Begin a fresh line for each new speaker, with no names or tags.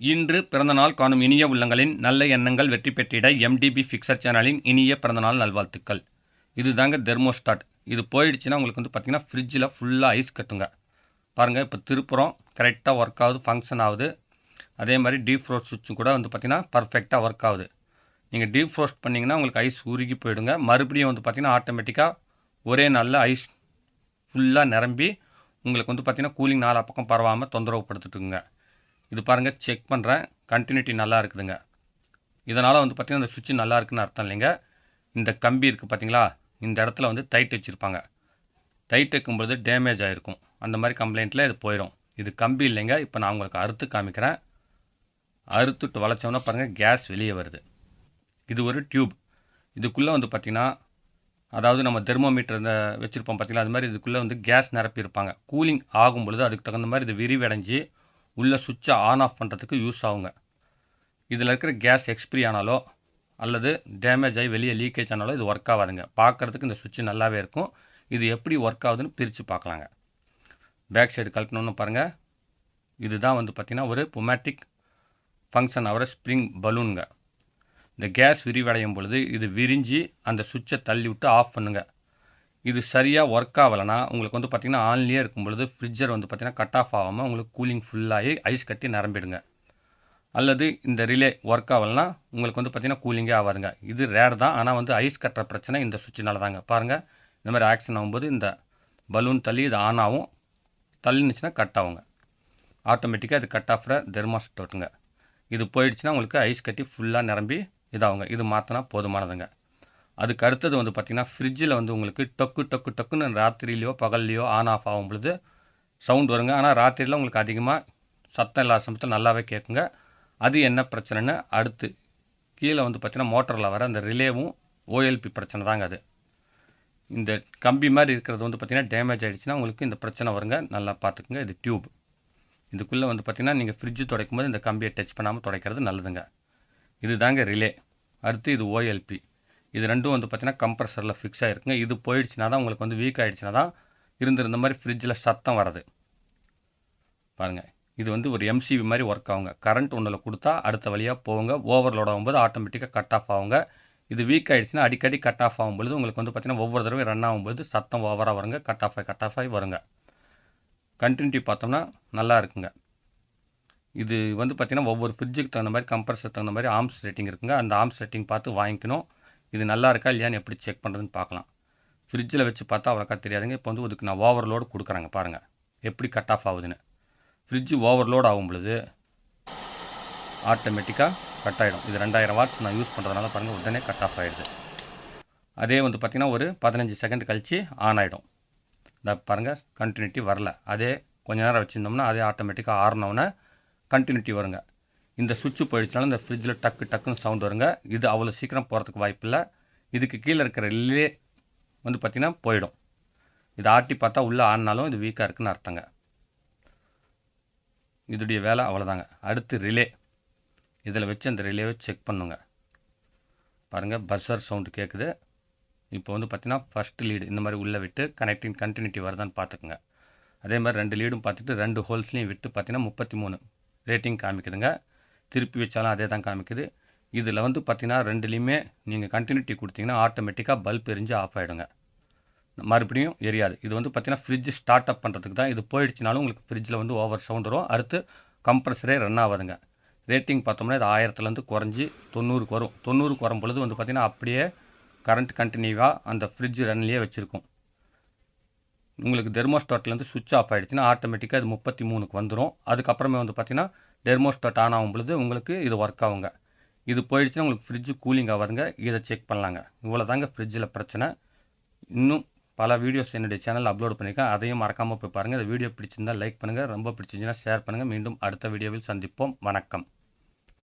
இன்று பிறந்தநாள் காணும் இனிய உள்ளங்களின் நல்ல எண்ணங்கள் வெற்றி பெற்றிட எம்டிபி ஃபிக்சர் சேனலின் இனிய பிறந்தநாள் நல்வாழ்த்துக்கள். இது தாங்க தெர்மோஸ்டாட் இது போயிடுச்சுன்னா உங்களுக்கு வந்து பார்த்திங்கன்னா ஃப்ரிட்ஜில் ஃபுல்லாக ஐஸ் கட்டுங்க. பாருங்கள் இப்போ திருப்புறம் கரெக்டாக ஒர்க் ஆகுது ஃபங்க்ஷன் ஆகுது. அதே மாதிரி டீப் ஃப்ரோஸ்ட் சுவிட்சும் கூட வந்து பார்த்திங்கன்னா பர்ஃபெக்டாக ஒர்க் ஆகுது. நீங்கள் டீப் ஃப்ரோஸ்ட் பண்ணிங்கன்னா உங்களுக்கு ஐஸ் உருகி போயிடுங்க. மறுபடியும் வந்து பார்த்திங்கன்னா ஆட்டோமேட்டிக்காக ஒரே நாளில் ஐஸ் ஃபுல்லாக நிரம்பி உங்களுக்கு வந்து பார்த்திங்கன்னா கூலிங் நாலா பக்கம் பரவாமல் தொந்தரவு படுத்துட்டுங்க இது பாருங்கள் செக் பண்ணுறேன் கண்டினியூட்டி நல்லா இருக்குதுங்க. இதனால் வந்து பார்த்திங்கன்னா இந்த சுவிட்ச் நல்லா இருக்குன்னு அர்த்தம் இல்லைங்க. இந்த கம்பி இருக்குது பார்த்தீங்களா இந்த இடத்துல வந்து டைட் வச்சுருப்பாங்க. டைட் வைக்கும்பொழுது டேமேஜ் ஆகிருக்கும் அந்த மாதிரி கம்ப்ளைண்ட்டில் இது போயிடும் இது கம்பி இல்லைங்க. இப்போ நான் உங்களுக்கு அறுத்து காமிக்கிறேன். அறுத்துட்டு வளைச்சோம்னா பாருங்கள் கேஸ் வெளியே வருது. இது ஒரு டியூப் இதுக்குள்ளே வந்து பார்த்திங்கன்னா அதாவது நம்ம தெர்மோமீட்டர் இந்த வச்சுருப்போம் பார்த்தீங்களா அது மாதிரி இதுக்குள்ளே வந்து கேஸ் நிரப்பியிருப்பாங்க. கூலிங் ஆகும் பொழுது அதுக்கு தகுந்த மாதிரி இது விரிவடைஞ்சு உள்ளே சுவிட்சை ஆன் ஆஃப் பண்ணுறதுக்கு யூஸ் ஆகுங்க. இதில் இருக்கிற கேஸ் எக்ஸ்பிரி ஆனாலோ அல்லது டேமேஜ் ஆகி வெளியே லீக்கேஜ் ஆனாலோ இது ஒர்க் ஆகாதுங்க. பார்க்குறதுக்கு இந்த சுவிட்ச் நல்லாவே இருக்கும். இது எப்படி ஒர்க் ஆகுதுன்னு பிரித்து பார்க்கலாங்க பேக் சைடு கழட்டணும்னு பாருங்கள் இதுதான் வந்து பார்த்திங்கன்னா ஒரு பொமேட்டிக் ஃபங்க்ஷன் ஆகிற ஸ்ப்ரிங் பலூனுங்க இந்த கேஸ் விரிவடையும் பொழுது இது விரிஞ்சு அந்த சுவிட்சை தள்ளி விட்டு ஆஃப் பண்ணுங்கள் இது சரியாக ஒர்க் ஆகலைன்னா உங்களுக்கு வந்து பார்த்திங்கன்னா ஆன்லேயே இருக்கும் பொழுது ஃப்ரிட்ஜர் வந்து பார்த்திங்கன்னா கட் ஆஃப் ஆகாமல் உங்களுக்கு கூலிங் ஃபுல்லாகி ஐஸ் கட்டி நிரம்பிடுங்க. அல்லது இந்த ரிலே ஒர்க் ஆகலைன்னா உங்களுக்கு வந்து பார்த்திங்கன்னா கூலிங்கே ஆகாதுங்க. இது ரேர் தான். ஆனால் வந்து ஐஸ் கட்டுற பிரச்சனை இந்த சுவிட்சினால தாங்க. பாருங்கள் இந்த மாதிரி ஆக்ஷன் ஆகும்போது இந்த பலூன் தள்ளி இது ஆன் ஆகும். தள்ளினுச்சுன்னா கட் ஆகுங்க. ஆட்டோமேட்டிக்காக இது கட் ஆஃப்ற தெர்மாஸ்டோட்டுங்க இது போயிடுச்சுன்னா உங்களுக்கு ஐஸ் கட்டி ஃபுல்லாக நிரம்பி இதாகுங்க. இது மாற்றினா போதுமானதுங்க. அதுக்கு அடுத்தது வந்து பார்த்திங்கன்னா ஃப்ரிட்ஜில் வந்து உங்களுக்கு டொக்கு டொக்கு டொக்குன்னு ராத்திரிலையோ பகல்லையோ ஆன் ஆஃப் ஆகும் பொழுது சவுண்ட் வருங்க. ஆனால் ராத்திரியில் உங்களுக்கு அதிகமாக சத்தம் இல்லாத சமயத்தில் நல்லாவே கேட்குங்க அது என்ன பிரச்சனைன்னு அடுத்து கீழே வந்து பார்த்திங்கன்னா மோட்டரில் வர அந்த ரிலேவும் ஓஎல்பி பிரச்சனை தாங்க அது. இந்த கம்பி மாதிரி இருக்கிறது வந்து பார்த்திங்கன்னா டேமேஜ் ஆகிடுச்சுன்னா உங்களுக்கு இந்த பிரச்சனை வருங்க. நல்லா பார்த்துக்குங்க. இது டியூப் இதுக்குள்ளே வந்து பார்த்திங்கன்னா நீங்கள் ஃப்ரிட்ஜு துடைக்கும் போது இந்த கம்பியை டச் பண்ணாமல் துடைக்கிறது நல்லதுங்க. இது தாங்க ரிலே அடுத்து இது ஓஎல்பி இது ரெண்டும் வந்து பார்த்திங்கன்னா கம்ப்ரஸரில் ஃபிக்ஸ் ஆகிருக்குங்க இது போயிடுச்சுனா தான் உங்களுக்கு வந்து வீக் ஆகிடுச்சுனா தான் இருந்திருந்த மாதிரி ஃப்ரிட்ஜில் சத்தம் வராது. பாருங்கள் இது வந்து ஒரு எம்சிபி மாதிரி ஒர்க் ஆகுங்க. கரண்ட் ஒன்றில் கொடுத்தா அடுத்த வழியாக போகுங்க. ஓவர்லோட் ஆகும்போது ஆட்டோமேட்டிக்காக கட் ஆஃப் ஆகுங்க. இது வீக் ஆகிடுச்சுன்னா அடிக்கடி கட் ஆஃப் ஆகும்பொழுது உங்களுக்கு வந்து பார்த்திங்கன்னா ஒவ்வொரு தடவை ரன் ஆகும்போது சத்தம் ஓவராக வருங்க. கட் ஆஃப் ஆகி கட் ஆஃப் ஆகி வருங்க. கண்டினியூட்டி பார்த்தோம்னா நல்லா இருக்குங்க. இது வந்து பார்த்திங்கன்னா ஒவ்வொரு ஃப்ரிட்ஜுக்கு தகுந்த மாதிரி கம்ப்ரஸர் தகுந்த மாதிரி ஆம்ஸ் ரேட்டிங் இருக்குங்க. அந்த ஆம்ஸ் ரேட்டிங் பார்த்து வாங்கிக்கணும். இது நல்லா இருக்கா இல்லையான்னு எப்படி செக் பண்ணுறதுன்னு பார்க்கலாம். ஃப்ரிட்ஜில் வச்சு பார்த்தா அவ்வளோக்கா தெரியாதுங்க. இப்போ வந்து இதுக்கு நான் ஓவர்லோடு கொடுக்குறேங்க பாருங்கள் எப்படி கட் ஆஃப் ஆகுதுன்னு. ஃப்ரிட்ஜு ஓவர்லோட் ஆகும் பொழுது ஆட்டோமேட்டிக்காக கட் ஆகிடும் இது ரெண்டாயிரம் வாட்ஸ் நான் யூஸ் பண்ணுறதுனால பாருங்கள் உடனே கட் ஆஃப் ஆகிடுது அதே வந்து பார்த்திங்கன்னா ஒரு பதினஞ்சு செகண்ட் கழித்து ஆன் ஆகிடும் இந்த பாருங்கள் கண்டினியூட்டி வரல. அதே கொஞ்ச நேரம் வச்சுருந்தோம்னா அதே ஆட்டோமேட்டிக்காக ஆறினோன்னே கண்டினியூட்டி வருங்க. இந்த சுவிட்சு போயிடுச்சுனாலும் இந்த ஃப்ரிட்ஜில் டக்கு டக்குன்னு சவுண்ட் வருங்க. இது அவ்வளோ சீக்கிரம் போகிறதுக்கு வாய்ப்பில்லை. இதுக்கு கீழே இருக்கிற ரிலே வந்து பார்த்திங்கன்னா போயிடும். இது ஆட்டி பார்த்தா உள்ளே ஆடினாலும் இது வீக்காக இருக்குன்னு அர்த்தங்க. இதுடைய வேலை அவ்வளோதாங்க அடுத்து ரிலே இதில் வச்சு அந்த ரிலேவை செக் பண்ணுங்க. பாருங்கள் பஸ்ஸர் சவுண்டு கேட்குது இப்போ வந்து பார்த்திங்கன்னா ஃபஸ்ட் லீடு இந்த மாதிரி உள்ளே விட்டு கனெக்டிங் கண்டினியூட்டி வருதான்னு பார்த்துக்குங்க அதே மாதிரி ரெண்டு லீடும் பார்த்துட்டு ரெண்டு ஹோல்ஸ்லையும் விட்டு பார்த்தீங்கன்னா முப்பத்தி மூணு ரேட்டிங் காமிக்குதுங்க. திருப்பி வச்சாலும் அதே தான் காமிக்குது. இதில் வந்து பார்த்திங்கன்னா ரெண்டுலேயுமே நீங்கள் கண்டினியூட்டி கொடுத்தீங்கன்னா ஆட்டோமேட்டிக்காக பல்ப் எரிஞ்சு ஆஃப் ஆகிடுங்க மறுபடியும் எரியாது. இது வந்து பார்த்திங்கன்னா ஃப்ரிட்ஜ் ஸ்டார்ட் அப் பண்ணுறதுக்கு தான் இது போயிடுச்சுனாலும் உங்களுக்கு ஃப்ரிட்ஜில் வந்து ஓவர் சவுண்ட் வரும். அடுத்து கம்ப்ரஸரே ரன் ஆகாதுங்க. ரேட்டிங் பார்த்தோம்னா இது ஆயிரத்துலேருந்து குறைஞ்சி தொண்ணூறுக்கு வரும். தொண்ணூறுக்கு வரும் பொழுது வந்து பார்த்திங்கன்னா அப்படியே கரண்ட் கண்டினியூவாக அந்த ஃப்ரிட்ஜ் ரன்லேயே வச்சுருக்கும். உங்களுக்கு தெர்மோஸ்டாட்லேருந்து சுவிட்ச் ஆஃப் ஆகிடுச்சுன்னா ஆட்டோமேட்டிக்காக இது முப்பத்தி மூணுக்கு வந்துடும் அதுக்கப்புறமே வந்து பார்த்திங்கன்னா டெர்மோஸ்டாட் ஆன் ஆகும் பொழுது உங்களுக்கு இது ஒர்க் ஆகுங்க. இது போயிடுச்சுன்னா உங்களுக்கு ஃப்ரிட்ஜு கூலிங் ஆகாதுங்க. இதை செக் பண்ணலாங்க. இவ்வளோ தாங்க ஃப்ரிட்ஜில் பிரச்சனை. இன்னும் பல வீடியோஸ் என்னுடைய சேனலில் அப்லோட் பண்ணியிருக்கேன். அதையும் மறக்காமல் போய் பாருங்கள் இந்த வீடியோ பிடிச்சிருந்தால் லைக் பண்ணுங்கள் ரொம்ப பிடிச்சிருந்துச்சுன்னா ஷேர் பண்ணுங்கள் மீண்டும் அடுத்த வீடியோவில் சந்திப்போம். வணக்கம்.